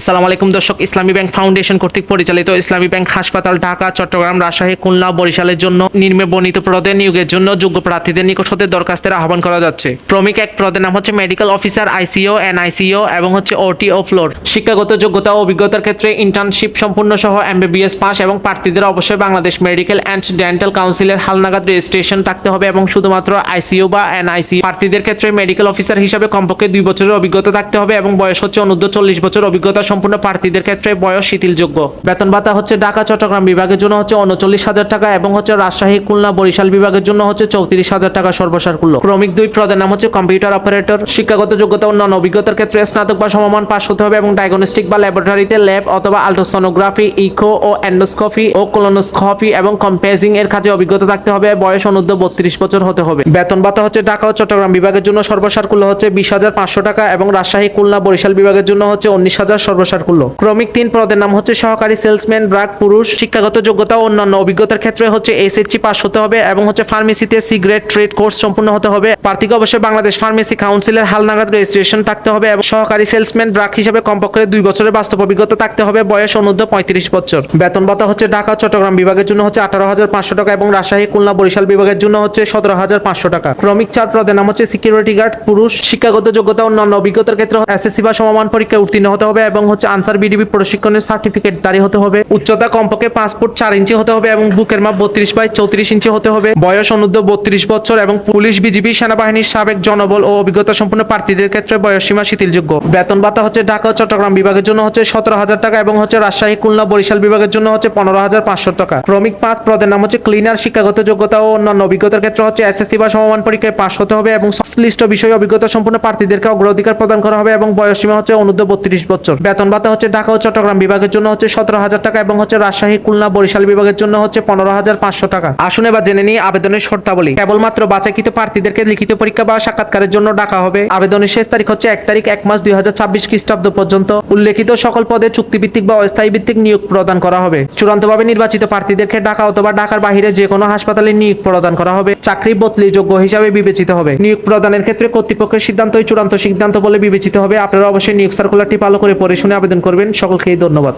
আসসালামু আলাইকুম দর্শক, ইসলামী ব্যাংক ফাউন্ডেশন কর্তৃক পরিচালিত ইসলামী ব্যাংক হাসপাতাল ঢাকা, চট্টগ্রাম, রাজশাহী, খুলনা, বরিশালের জন্য নিম্নে বর্ণিত পদে নিয়োগের জন্য যোগ্য প্রার্থীদের নিকট হতে দরখাস্তের আহ্বান করা যাচ্ছে। ক্রমিক এক পদের নাম হচ্ছে medical officer ICO N ICO এবং হচ্ছে ওটি ও ফ্লোর। শিক্ষাগত যোগ্যতা ও অভিজ্ঞতার ক্ষেত্রে ইন্টার্নশিপ সম্পূর্ণ সহ এমবিবিএস পাস এবং প্রার্থীদের অবশ্যই বাংলাদেশ মেডিকেল অ্যান্ড ডেন্টাল কাউন্সিলের হালনাগাদ রেজিস্ট্রেশন থাকতে হবে এবং শুধুমাত্র আইসিইউ বা এনআইসিইউ। প্রার্থীদের ক্ষেত্রে মেডিকেল অফিসার হিসাবে কমপক্ষে দুই বছরের অভিজ্ঞতা থাকতে হবে এবং বয়স হচ্ছে অনূর্ধ্ব চল্লিশ বছর অভিজ্ঞতা সম্পূর্ণ প্রার্থীদের ক্ষেত্রে বয়স শিথিলযোগ্য। বেতন ভাতা হচ্ছে ঢাকা, চট্টগ্রাম বিভাগের জন্য হচ্ছে উনচল্লিশ হাজার টাকা এবং হচ্ছে রাজশাহী, খুলনা, বরিশাল বিভাগের জন্য হচ্ছে চৌত্রিশ হাজার টাকা সর্বসার মূল্য। ক্রমিক দুই পদের নাম হচ্ছে কম্পিউটার অপারেটর, শিক্ষাগত যোগ্যতা, অন্যান্য অভিজ্ঞতার ক্ষেত্রে স্নাতক বা সমমান পাশ হতে হবে এবং ডায়াগনস্টিক বা ল্যাবরেটরিতে ল্যাব অথবা আল্ট্রাসোনোগ্রাফি, ইকো ও এন্ডোস্কোপি ও কোলোনোস্কোপি এবং কম্পেজিং এর কাজে অভিজ্ঞতা থাকতে হবে। বয়স অনূর্ধ্ব বত্রিশ বছর হতে হবে। বেতন ভাতা হচ্ছে ঢাকা ও চট্টগ্রাম বিভাগের জন্য সর্বসার মূল্য হচ্ছে বিশ হাজার পাঁচশো টাকা এবং রাজশাহী, খুলনা, বরিশাল বিভাগের জন্য হচ্ছে উনিশ হাজার সর্বসার মূল্য ক্রমিক তিন পদের নাম হচ্ছে সহকারী সেলসম্যান ব্রাক পুরুষ, শিক্ষাগত যোগ্যতা ও অন্যান্য অভিজ্ঞতার ক্ষেত্রে হচ্ছে এসএসসি পাস হতে হবে এবং হচ্ছে ফার্মেসিতে সিগারেট ট্রেড কোর্স সম্পূর্ণ হতে হবে। প্রার্থীকে অবশ্যই বাংলাদেশ ফার্মেসি কাউন্সিলের হালনাগাদ রেজিস্ট্রেশন থাকতে হবে এবং সহকারী সেলসম্যান ব্রাক হিসেবে কমপক্ষে দুই বছরের বাস্তব অভিজ্ঞতা থাকতে হবে। বয়স অনূর্ধ্ব পঁয়ত্রিশ বছর। বেতন ভাতা হচ্ছে ঢাকা, চট্টগ্রাম বিভাগের জন্য হচ্ছে আঠারো হাজার পাঁচশো টাকা এবং রাজশাহী, খুলনা, বরিশাল বিভাগের জন্য হচ্ছে সতেরো হাজার পাঁচশো টাকা। ক্রমিক চার পদের নাম হচ্ছে সিকিউরিটি গার্ড, পুরুষ, শিক্ষাগত যোগ্যতা অন্যান্য অভিজ্ঞতার ক্ষেত্রে এসএসসি বা সমমান পরীক্ষায় উত্তীর্ণ হতে হবে এবং হচ্ছে আনসার বিডিবি প্রশিক্ষণের সার্টিফিকেট দাঁড়ি হতে হবে। উচ্চতা কমপক্ষে পাঁচ ফুট চার ইঞ্চি হতে হবে এবং বুকের মাপ বত্রিশ বাই চৌত্রিশ ইঞ্চি হতে হবে। বয়স অনূর্ধ্ব বত্রিশ বছর এবং পুলিশ বিজিবি সেনাবাহিনীর সাবেক জনবল ও অভিজ্ঞতা সম্পন্ন প্রার্থীদের ক্ষেত্রে বয়স সীমা শিথিলযোগ্য। বেতন ভাতা হচ্ছে ঢাকা চট্টগ্রাম বিভাগের জন্য হচ্ছে সতেরো হাজার টাকা এবং হচ্ছে রাজশাহী, খুলনা, বরিশাল বিভাগের জন্য হচ্ছে পনেরো হাজার পাঁচশো টাকা। ক্রমিক পাঁচ পদের নাম হচ্ছে ক্লিনার, শিক্ষাগত যোগ্যতা ও অন্যান্য অভিজ্ঞতার ক্ষেত্রে হচ্ছে এসএসসি বা সমমান পরীক্ষায় পাশ হতে হবে এবং সংশ্লিষ্ট বিষয়ে অভিজ্ঞতা সম্পন্ন প্রার্থীদেরকে অগ্রাধিকার প্রদান করা হবে এবং বয়স সীমা হচ্ছে অনূর্ধ্ব বত্রিশ বছর। বেতন ভাতা হচ্ছে ঢাকা ও চট্টগ্রাম বিভাগের জন্য হচ্ছে সতেরো হাজার টাকা এবং হচ্ছে রাজশাহী, খুলনা, বরিশাল বিভাগের জন্য হচ্ছে পনেরো হাজার পাঁচশো টাকা। আসুন এবার জেনে নিই আবেদনের শর্তাবলী। কেবলমাত্র বাছাইকৃত প্রার্থীদেরকে লিখিত পরীক্ষা বা সাক্ষাৎকারের জন্য ডাকা হবে। আবেদনের শেষ তারিখ হচ্ছে এক তারিখ এক মাস দুই হাজার ছাব্বিশ খ্রিস্টাব্দ পর্যন্ত। উল্লেখিত সকল পদে চুক্তিভিত্তিক বা অস্থায়ী ভিত্তিক নিয়োগ প্রদান করা হবে। চূড়ান্তভাবে নির্বাচিত প্রার্থীদেরকে ঢাকা অথবা ঢাকার বাহিরে যে কোনো হাসপাতালে নিয়োগ প্রদান করা হবে। চাকরি বদলি যোগ্য হিসাবে বিবেচিত হবে। নিয়োগ প্রদানের ক্ষেত্রে কর্তৃপক্ষের সিদ্ধান্তই চূড়ান্ত সিদ্ধান্ত বলে বিবেচিত হবে। আপনারা অবশ্যই নিয়োগ সার্কুলারটি ভালো করে পড়ে শুনে আবেদন করবেন। সকলকেই ধন্যবাদ।